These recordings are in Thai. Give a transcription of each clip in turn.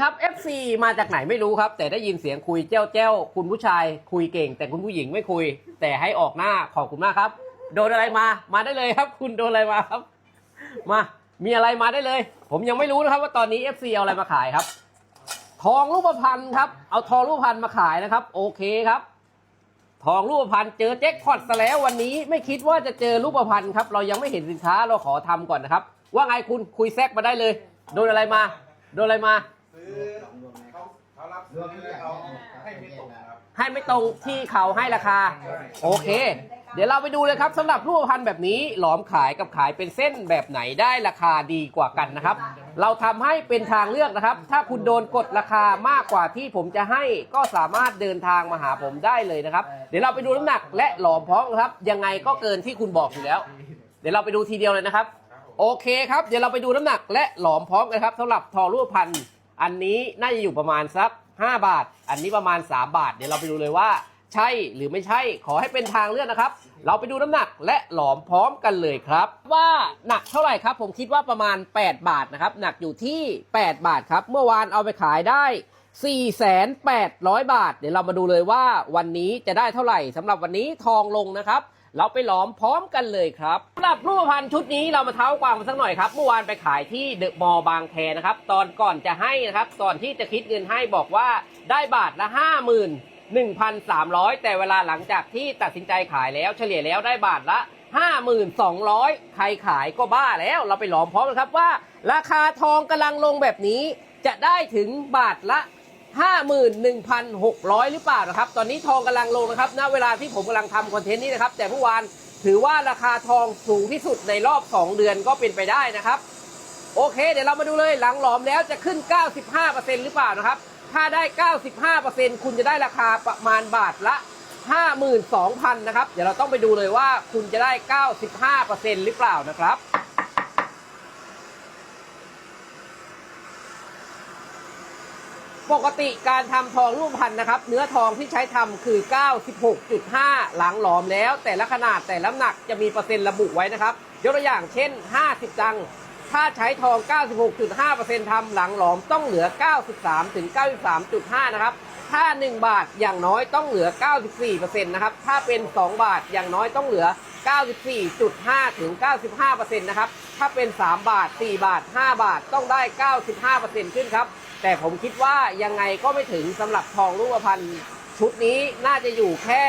ครับ FC มาจากไหนไม่รู้ครับ แต่ได้ยินเสียงคุยเจ้าเจ้าคุณผู้ชายคุยเก่ง แต่คุณผู้หญิงไม่คุย แต่ให้ออกหน้าขอบคุณมากครับ โดนอะไรมามาได้เลยครับ คุณโดนอะไรมาครับ มา มีอะไรมาได้เลย ผมยังไม่รู้นะครับ ว่าตอนนี้ FC เอาอะไรมาขายครับ ทองรูปพรรณครับ เอาทองรูปพรรณมาขายนะครับ โอเคครับทองรูปพรรณเจอแจ็คพอตซะแล้ววันนี้ไม่คิดว่าจะเจอรูปพรรณครับ เรายังไม่เห็นสินค้าเราขอทำก่อนนะครับ ว่าไงคุณคุยแซกมาได้เลย โดนอะไรมา โดนอะไรมา เขารับซื้อแล้วเขาให้ไม่ตรงครับให้ไม่ตรงที่เขาให้ราคา โอเค เดี๋ยวเราไปดูเลยครับสำหรับรูปพันธ์แบบนี้หลอมขายกับขายเป็นเส้นแบบไหนได้ราคาดีกว่ากันนะครับ เราทำให้เป็นทางเลือกนะครับ ถ้าคุณโดนกดราคามากกว่าที่ผมจะให้ก็สามารถเดินทางมาหาผมได้เลยนะครับ เดี๋ยวเราไปดูน้ำหนักและหลอมพร้อมครับ ยังไงก็เกินที่คุณบอกอยู่แล้ว เดี๋ยวเราไปดูทีเดียวเลยนะครับ โอเคครับ เดี๋ยวเราไปดูน้ำหนักและหลอมพร้อมกันครับสำหรับทองรูปพันธ์อันนี้น่าจะอยู่ประมาณสัก 5 บาท อันนี้ประมาณ 3 บาท เดี๋ยวเราไปดูเลยว่า ใช่หรือไม่ใช่ขอให้เป็นทางเลือกนะครับ เราไปดูน้ำหนักและหลอมพร้อมกันเลยครับ ว่าหนักเท่าไหร่ครับ ผมคิดว่าประมาณ 8 บาทนะครับหนักอยู่ที่ 8 บาทครับ เมื่อวานเอาไปขายได้ 4,800 บาท เดี๋ยวเรามาดูเลยว่าวันนี้จะได้เท่าไหร่สำหรับวันนี้ทองลงนะครับ เราไปหลอมพร้อมกันเลยครับสำหรับรูปพรรณชุดนี้เรามาเท้าความกันสักหน่อยครับเมื่อวานไปขายที่เดอะมอลล์บางแคนะครับ ตอนก่อนจะให้นะครับก่อนที่จะคิดเงินให้บอกว่าได้บาทละ5 1,300แต่เวลาหลังจากที่ตัดสินใจขายแล้วเฉลี่ยแล้วได้บาทละ5,200ใครขายก็บ้าแล้ว เราไปหลอมพร้อมกันครับว่า ราคาทองกำลังลงแบบนี้จะได้ถึงบาทละ 51,600 หรือเปล่านะครับ ตอนนี้ทองกำลังลงนะครับ ณ เวลาที่ผมกำลังทำคอนเทนต์นี้นะครับ แต่เมื่อวานถือว่าราคาทองสูงที่สุดในรอบ 2 เดือนก็เป็นไปได้นะครับ โอเค เดี๋ยวเรามาดูเลยหลังหลอมแล้วจะขึ้น 95%หรือเปล่านะครับ ถ้าได้ 95%คุณจะได้ราคาประมาณบาทละ 52,000 นะครับ เดี๋ยวเราต้องไปดูเลยว่าคุณจะได้ 95%หรือเปล่านะครับ ปกติการทำทองรูปพันธ์นะครับ เนื้อทองที่ใช้ทำคือ 96.5 หลังหลอมแล้ว แต่ละขนาดแต่ละน้ำหนักจะมีเปอร์เซ็นต์ระบุไว้นะครับยกตัวอย่างเช่น 50 ตังค์ถ้าใช้ทอง 96.5%ทำหลังหลอมต้องเหลือ 93-93.5 นะครับ ถ้า 1 บาทอย่างน้อยต้องเหลือ 94%นะครับ ถ้าเป็น 2 บาทอย่างน้อยต้องเหลือ 94.5 ถึง 95%นะครับ ถ้าเป็น 3 บาท 4 บาท 5 บาทต้องได้ 95%ขึ้นครับ แต่ผมคิดว่ายังไงก็ไม่ถึงสำหรับทองรูปพรรณชุดนี้น่าจะอยู่แค่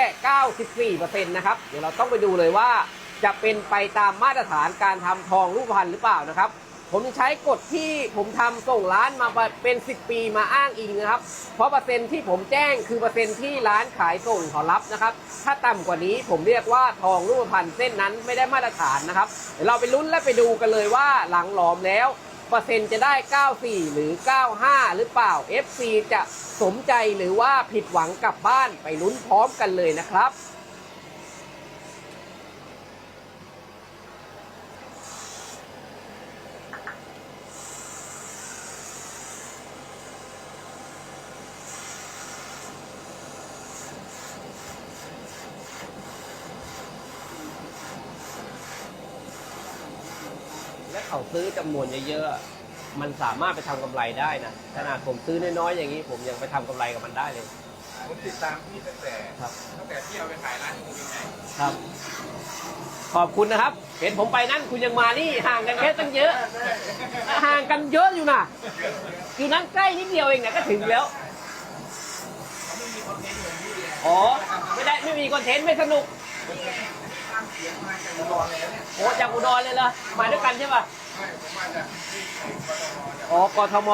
94%นะครับ เดี๋ยวเราต้องไปดูเลยว่า จะเป็นไปตามมาตรฐานการทำทองรูปพรรณหรือเปล่านะครับ ผมใช้กฎที่ผมทำส่งร้านมาเป็น 10 ปีมาอ้างอิงนะครับ เพราะเปอร์เซ็นต์ที่ผมแจ้งคือเปอร์เซ็นต์ที่ร้านขายส่งเขารับนะครับ ถ้าต่ำกว่านี้ผมเรียกว่าทองรูปพรรณเส้นนั้นไม่ได้มาตรฐานนะครับ เดี๋ยวเราไปลุ้นและไปดูกันเลยว่าหลังหลอมแล้ว เปอร์เซ็นต์จะได้ 94 หรือ 95 หรือเปล่า FC จะสมใจหรือว่าผิดหวังกลับบ้านไปลุ้นพร้อมกันเลยนะครับ เขาซื้อจำนวนเยอะๆ มันสามารถไปทำกำไรได้นะ ขนาดผมซื้อน้อยๆอย่างนี้ ผมยังไปทำกำไรกับมันได้เลยผมติดตามพี่ตั้งแต่ครับตั้งแต่ที่เอาไปขายร้านที่ผมยังไงครับ ขอบคุณนะครับ เห็นผมไปนั่นคุณยังมานี่ห่างกันแค่ตั้งเยอะ ห่างกันเยอะอยู่นะคือนั่นใกล้นิดเดียวเองนะก็ถึงแล้วอ๋อไม่ได้ไม่มีคอนเทนต์ไม่สนุกตามเสียงมาจากอุดรแล้วเนี่ยโอ้จากอุดรเลยเหรอมาด้วยกันใช่ป่ะ อ๋อกทม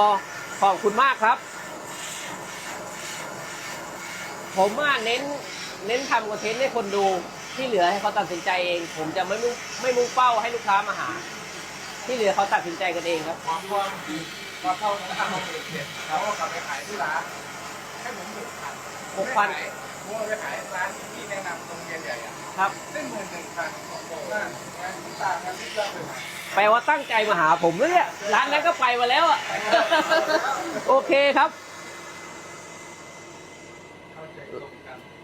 ขอบคุณมากครับ ผมว่าเน้นเน้นทำคอนเทนต์ให้คนดูที่เหลือให้เขาตัดสินใจเอง ผมจะไม่มุ่งไม่มุ่งเป้าให้ลูกค้ามาหา ที่เหลือเขาตัดสินใจกันเองครับความความพอเข้าทำมาเสร็จเสร็จเขากลับไปขายที่ร้านให้ผมหยุดขายหกพันผมเอาไปขายร้านที่แนะนำตรงเรียนใหญ่ครับได้หมื่นหนึ่งพันบอกว่างานที่ต่างกันที่เลิกเลย แปลว่าตั้งใจมาหาผมแล้วเนี่ยร้านนั้นก็ไปมาแล้วอะ โอเคครับ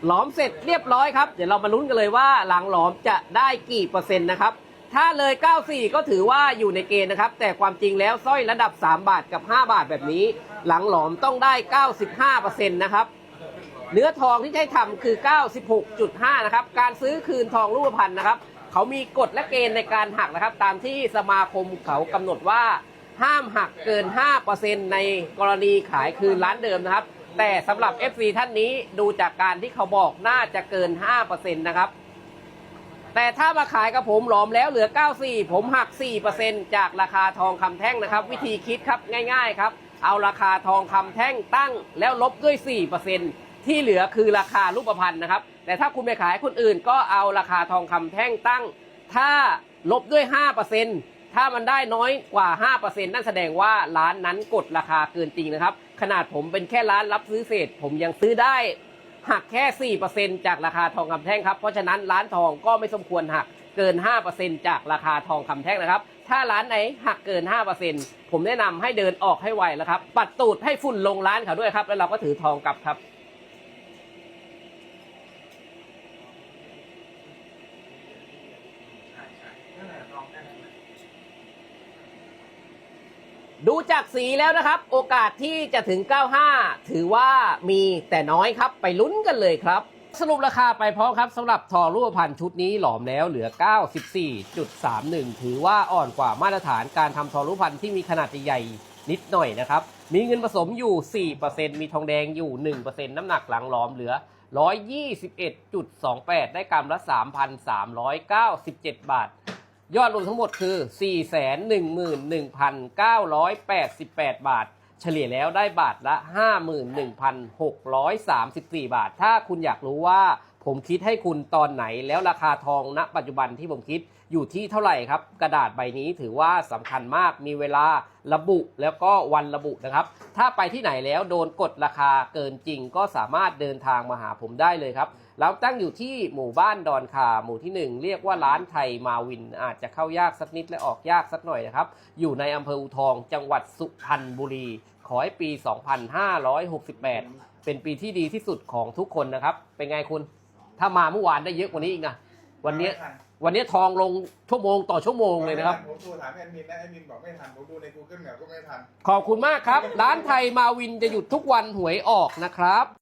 หลอมเสร็จเรียบร้อยครับ เดี๋ยวเรามาลุ้นกันเลยว่าหลังหลอมจะได้กี่เปอร์เซ็นต์นะครับ ถ้าเลย 94 ก็ถือว่าอยู่ในเกณฑ์นะครับ แต่ความจริงแล้วสร้อยระดับ 3 บาทกับ 5 บาทแบบนี้ หลังหลอมต้องได้ 95%นะครับเนื้อทองที่ใช้ทำคือ 96.5 นะครับ การซื้อคืนทองรูปพรรณนะครับ เขามีกฎและเกณฑ์ในการหักนะครับ ตามที่สมาคมเขากำหนดว่า ห้ามหักเกิน 5%ในกรณีขายคืนร้านเดิมนะครับ แต่สำหรับ FC ท่านนี้ดูจากการที่เขาบอกน่าจะเกิน 5%นะครับ แต่ถ้ามาขายกับผมหลอมแล้วเหลือ 94 ผมหัก 4%จากราคาทองคำแท่งนะครับ วิธีคิดครับง่าย ๆ ครับ เอาราคาทองคำแท่งตั้งแล้วลบด้วย 4%ที่เหลือคือราคารูปพรรณนะครับ แต่ถ้าคุณไปขายคนอื่นก็เอาราคาทองคำแท่งตั้ง ถ้าลบด้วย 5%ถ้ามันได้น้อยกว่า 5%นั่นแสดงว่าร้านนั้นกดราคาเกินจริงนะครับ ขนาดผมเป็นแค่ร้านรับซื้อเศษ ผมยังซื้อได้หักแค่ 4%จากราคาทองคำแท่งครับ เพราะฉะนั้นร้านทองก็ไม่สมควรหักเกิน 5%จากราคาทองคำแท่งนะครับ ถ้าร้านไหนหักเกิน 5%ผมแนะนำให้เดินออกให้ไวแล้วครับ ปัดตูดให้ฝุ่นลงร้านเขาด้วยครับ แล้วเราก็ถือทองกลับครับ ใช่ใช่นั่นแหละลองไดูจากสีแล้วนะครับ โอกาสที่จะถึง 95 ถือว่ามีแต่น้อยครับ ไปลุ้นกันเลยครับ สรุปราคาไปพร้อมครับสำหรับทองรูปพรรณชุดนี้หลอมแล้วเหลือ 94.31 ถือว่าอ่อนกว่ามาตรฐานการทำทองรูปพรรณที่มีขนาดใหญ่นิดหน่อยนะครับ มีเงินผสมอยู่ 4%มีทองแดงอยู่ 1%น้ำหนักหลังหลอมเหลือ 121.28 ได้กรัมละ 3,397 บาท ยอดรวมทั้งหมดคือ 411,988 บาท เฉลี่ยแล้วได้บาทละ 51,634 บาท ถ้าคุณอยากรู้ว่าผมคิดให้คุณตอนไหนแล้วราคาทองณปัจจุบันที่ผมคิดอยู่ที่เท่าไหร่ครับ กระดาษใบนี้ถือว่าสำคัญมากมีเวลาระบุแล้วก็วันระบุนะครับ ถ้าไปที่ไหนแล้วโดนกดราคาเกินจริงก็สามารถเดินทางมาหาผมได้เลยครับ เราตั้งอยู่ที่หมู่บ้านดอนคาหมู่ที่ 1 เรียกว่าร้านไทยมาวิน อาจจะเข้ายากสักนิดและออกยากสักหน่อยนะครับ อยู่ในอำเภออูทองจังหวัดสุพรรณบุรี ขอให้ปี 2568 เป็นปีที่ดีที่สุดของทุกคนนะครับ เป็นไงคุณ ถ้ามาเมื่อวานได้เยอะกว่านี้อีกนะวันเนี้ยวันเนี้ยทองลงชั่วโมงต่อชั่วโมงเลยนะครับ ผมดูถามแอดมินนะแอดมินบอกไม่ทัน ผมดูใน Google Map ก็ไม่ทัน ขอบคุณมากครับ ร้านไทยมาวินจะหยุดทุกวันหวยออกนะครับ